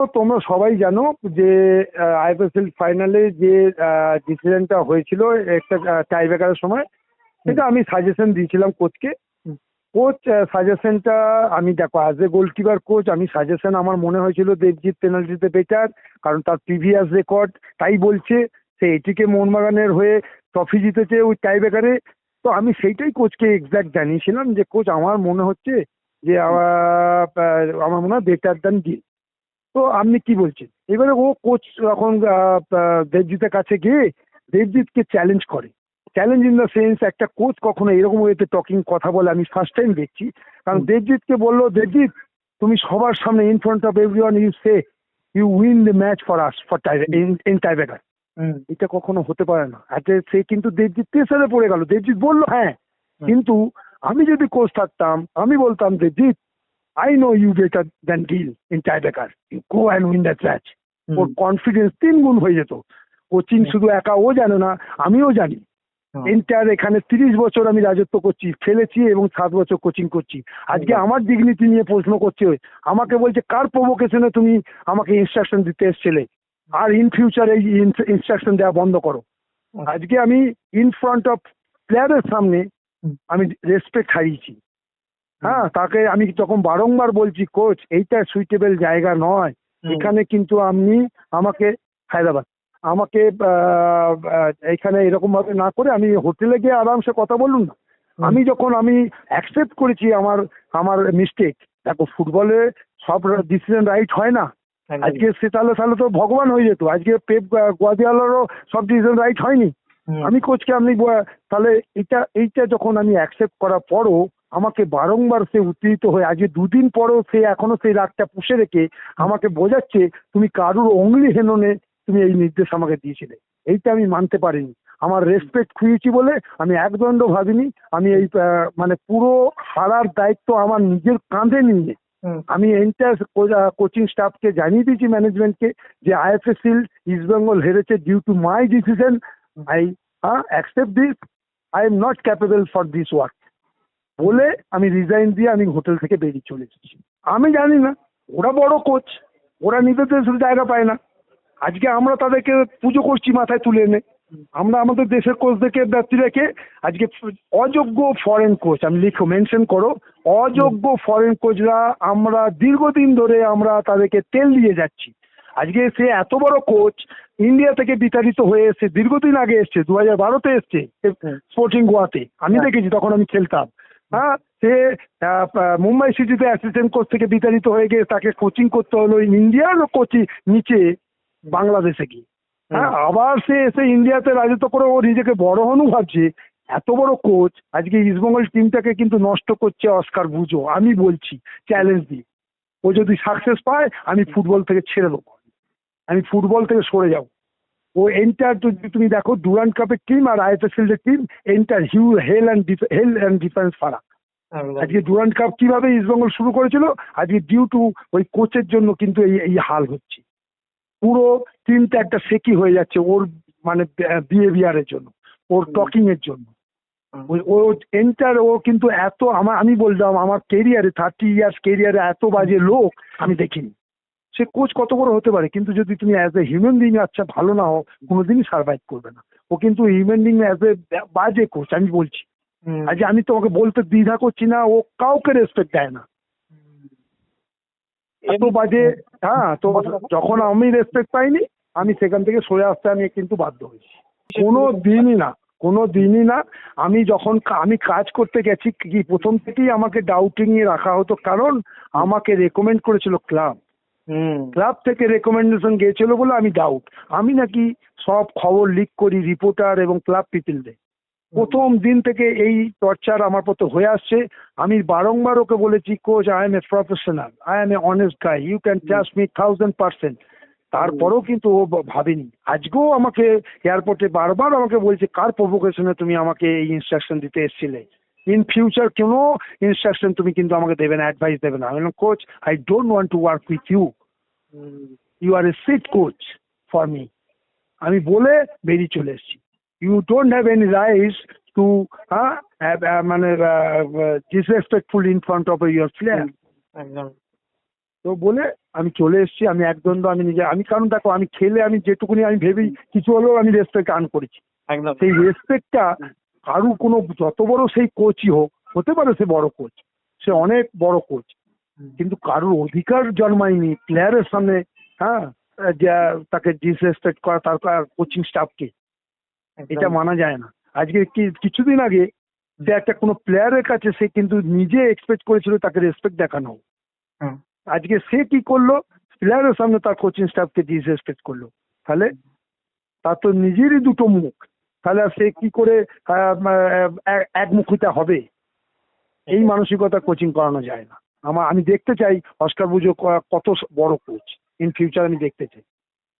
তো তোমরা সবাই জানো যে আইপিএল ফাইনালে যে ডিসিশনটা হয়েছিল একটা টাই ব্রেকারের সময় সেটা আমি সাজেশন দিয়েছিলাম কোচকে কোচ সাজেশনটা আমি দেখো অ্যাজ এ গোলকিপার কোচ আমি সাজেশন আমার মনে হয়েছিল দেবজিৎ পেনাল্টিতে বেটার কারণ তার প্রিভিয়াস রেকর্ড তাই বলছে সে এটিকে মোহনবাগানের হয়ে ট্রফি জিতেছে ওই টাই ব্রেকারে তো আমি সেইটাই কোচকে এক্স্যাক্ট জানিয়েছিলাম যে কোচ আমার মনে হচ্ছে যে আমার মনে হয় বেটার দ্যান গিল তো আপনি কি বলছেন? এবারে ও কোচ আহ, দেবজিতের কাছে গিয়ে দেবজিৎকে চ্যালেঞ্জ করে। চ্যালেঞ্জ ইন দ্য সেন্স একটা কোচ কখনো এরকম ওয়েতে টকিং কথা বলে আমি ফার্স্ট টাইম দেখছি। কারণ দেবজিৎকে বলল দেবজিৎ তুমি সবার সামনে in front of everyone you say you win the match for us for in tiebreaker এটা কখনো হতে পারে না। আজকে সে কিন্তু দেবজিৎ প্রেসারে পড়ে গেল। দেবজিৎ বলল হ্যাঁ কিন্তু আমি যদি কোচ থাকতাম আমি বলতাম Debjit I know you better than Gill in tiebreaker you go and win that match or confidence তিন গুণ হয়ে যেত। কোচিং। শুধু একা ও জানে না আমিও জানি। এন্টার এখানে তিরিশ বছর আমি রাজত্ব করছি খেলেছি এবং সাত বছর কোচিং করছি। আজকে। আমার ডিগনিটি নিয়ে প্রশ্ন করছে আমাকে বলছে কার প্রভোকেশনে তুমি আমাকে ইনস্ট্রাকশন দিতে এসছিলে? আর ইন ফিউচার এই ইনস্ট্রাকশন দেওয়া বন্ধ করো। আজকে আমি ইন ফ্রন্ট অফ প্লেয়ারের সামনে হুম। আমি রেসপেক্ট হারিয়েছি। হ্যাঁ তাকে আমি যখন বারংবার বলছি কোচ এইটা সুইটেবল জায়গা নয়। এখানে কিন্তু আপনি আমাকে হায়দ্রাবাদ আমাকে এখানে এরকম ভাবে না করে আমি হোটেলে গিয়ে আরামসে কথা বলুন না। আমি যখন আমি অ্যাকসেপ্ট করেছি আমার আমার মিস্টেক দেখো ফুটবলে সব ডিসিশন রাইট হয় না। আজকে সে তাহলে তাহলে তো ভগবান হয়ে যেত আজকে পেপ গোয়াদিয়ালারও সব ডিসিশন রাইট হয়নি। আমি কোচকে আপনি তাহলে এইটা এইটা যখন আমি অ্যাকসেপ্ট করার পরও আমাকে বারংবার সে উত্তেজিত হয়ে আজকে দুদিন পরও সে এখনও সেই রাগটা পুষে রেখে আমাকে বোঝাচ্ছে তুমি কারুর অঙ্গলি হেননে তুমি এই নির্দেশ আমাকে দিয়েছিলে। এইটা আমি মানতে পারিনি। আমার রেসপেক্ট খুঁজেছি বলে আমি একদণ্ড ভাবিনি। আমি এই মানে পুরো হারার দায়িত্ব আমার নিজের কাঁধে নিয়ে আমি এন্টার কোচিং স্টাফকে জানিয়ে দিয়েছি ম্যানেজমেন্টকে যে আইএফএসিল ইস্ট বেঙ্গল হেরেছে due to my decision I accept this I am not capable for this work বলে আমি রিজাইন দিয়ে আমি হোটেল থেকে বেরিয়ে চলে এসেছি। আমি জানি না ওরা বড় কোচ ওরা নিজেদের দেশের জায়গা পায় না। আজকে আমরা তাদেরকে পুজো করছি মাথায় তুলে এনে আমরা আমাদের দেশের কোচদেরকে ব্যক্তি রেখে আজকে অযোগ্য ফরেন কোচ আমি লিখো মেনশন করো অযোগ্য ফরেন কোচরা আমরা দীর্ঘদিন ধরে আমরা তাদেরকে তেল দিয়ে যাচ্ছি। আজকে সে এত বড় কোচ ইন্ডিয়া থেকে বিতাড়িত হয়ে এসছে দীর্ঘদিন আগে এসছে দু হাজার বারোতে এসছে স্পোর্টিং গোয়াতে। আমি হ্যাঁ। দেখেছি তখন আমি খেলতাম। হ্যাঁ সে মুম্বাই সিটিতে অ্যাসিস্ট্যান্ট কোচ থেকে বিতাড়িত হয়ে গিয়ে তাকে কোচিং করতে হলো ইন্ডিয়ার কোচিং নিচে বাংলাদেশে গিয়ে? হ্যাঁ আবার সে এসে ইন্ডিয়াতে রাজত্ব করে ও নিজেকে বড় হনু ভাবছে এত বড় কোচ আজকে ইস্টবেঙ্গল টিমটাকে কিন্তু নষ্ট করছে অস্কার বুঝো আমি বলছি চ্যালেঞ্জ দিই ও যদি সাকসেস পায় আমি ফুটবল থেকে ছেড়ে দেবো। আমি ফুটবল থেকে সরে যাব। ও এন্টার যদি তুমি দেখো ডুরান্ট কাপের টিম আর আইএফএসএল এর team enter hue hell and hell and defence ফারাক। আজকে ডুরান্ট কাপ কীভাবে ইস্টবেঙ্গল শুরু করেছিল? আজকে ডিউ টু ওই কোচের জন্য কিন্তু এই এই হাল হচ্ছে। পুরো টিমটা একটা সেকি হয়ে যাচ্ছে ওর মানে বিহেভিয়ারের জন্য ওর। টকিং এর জন্য। ও এন্টার ও কিন্তু এত আমার আমি বললাম আমার কেরিয়ারে থার্টি ইয়ার্স কেরিয়ারে এত বাজে লোক আমি দেখিনি। সে কোচ কত বড় হতে পারে? কিন্তু যদি তুমি অ্যাজ এ হিউম্যান বিং আচ্ছা ভালো না হও কোনোদিনই সার্ভাইভ করবে না। ও কিন্তু হিউম্যান বিং অ্যাজ এ বাজে কোচ আমি বলছি। আজ আমি তোমাকে বলতে দ্বিধা করছি না ও কাউকে রেসপেক্ট দেয় না। এত বাজে হ্যাঁ তো যখন আমি রেসপেক্ট পাইনি আমি সেখান থেকে সরে আসতে আমি কিন্তু বাধ্য হয়েছি। কোনো দিনই না কোনো দিনই না আমি যখন আমি কাজ করতে গেছি কি প্রথম থেকেই আমাকে ডাউটিং এ রাখা হতো কারণ আমাকে রেকমেন্ড করেছিল ক্লাব। ক্লাব থেকে রেকমেন্ডেশন গিয়েছিল বলে আমি ডাউট আমি নাকি সব খবর লিক করি রিপোর্টার এবং ক্লাব পিপিলদের প্রথম দিন থেকে এই টর্চার আমার প্রতি হয়ে আসছে। আমি বারংবার ওকে বলেছি coach I am a professional I am a honest guy you can trust me thousand percent তারপরেও কিন্তু ও ভাবেনি। আজকেও আমাকে এয়ারপোর্টে বারবার আমাকে বলছে কার প্রভোকেশনে তুমি আমাকে এই ইনস্ট্রাকশন দিতে এসেছিলে? ইন ফিউচার কোনো ইনস্ট্রাকশন তুমি কিন্তু আমাকে দেবে না অ্যাডভাইস দেবে না। আমি coach I don't want to work with you. You are a sit coach for me আমি বলে বেরিয়ে চলে এসেছি। You don't have any rights to হ্যাঁ মানে disrespectful in front of your player একদম। তো বলে আমি চলে এসেছি আমি একদণ্ড আমি নিজে আমি কারণ দেখো আমি খেলে আমি যেটুকুনি আমি ভেবেই কিছু হলেও আমি রেসপেক্ট আর্ন করেছি। একদম। সেই রেসপেক্টটা কারু কোনো যত বড় সেই কোচই হোক হতে পারে সে বড় কোচ সে অনেক বড় কোচ কিন্তু কারুর অধিকার জন্মায়নি প্লেয়ারের সামনে হ্যাঁ যে তাকে ডিসরেসপেক্ট করা তার কোচিং স্টাফকে। এটা মানা যায় না। আজকে কি কিছুদিন আগে যে একটা কোনো প্লেয়ারের কাছে সে কিন্তু নিজে এক্সপেক্ট করেছিল তাকে রেসপেক্ট দেখানো। আজকে সে কি করল? প্লেয়ারের সামনে তার কোচিং স্টাফকে ডিসরেসপেক্ট করল। তাহলে তার তো নিজেরই দুটো মুখ। তাহলে আর সে কি করে একমুখিতা হবে? এই মানসিকতা কোচিং করানো যায় না। আমার আমি দেখতে চাই অস্কার বুঝো কত বড় কোচ ইন ফিউচার আমি দেখতে চাই।